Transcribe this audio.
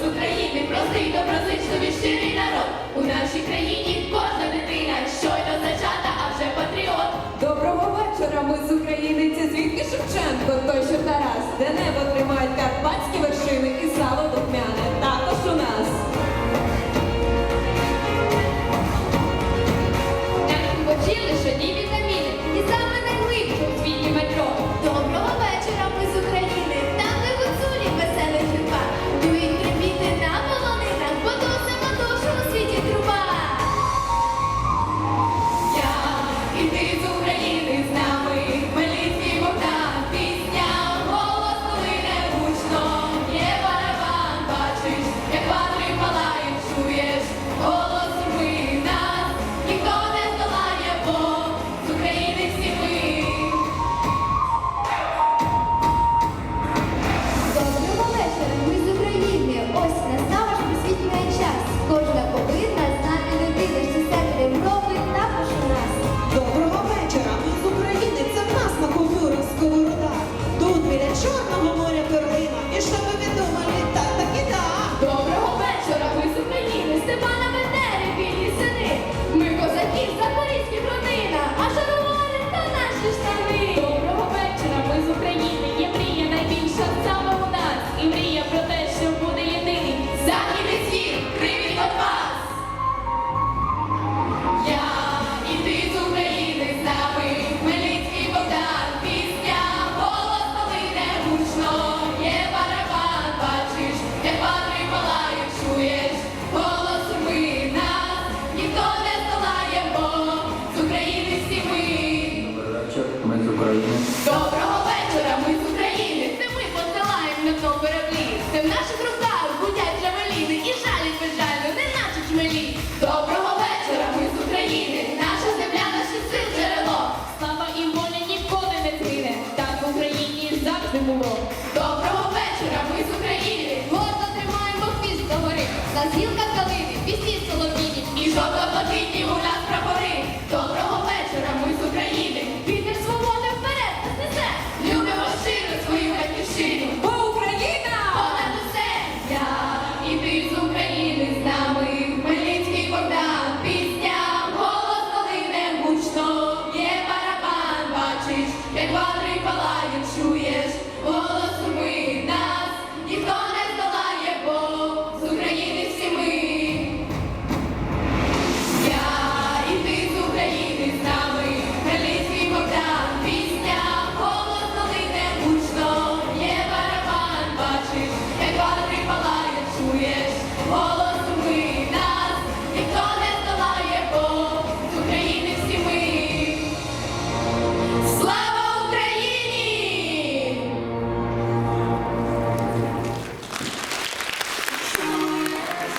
З України простий, доброзичливий, щирий народ. У нашій країні кожна дитина щойно зачата, а вже патріот. Доброго вечора, ми з України. Це звідки Шевченко, той що Тарас, де небо. കഴിയും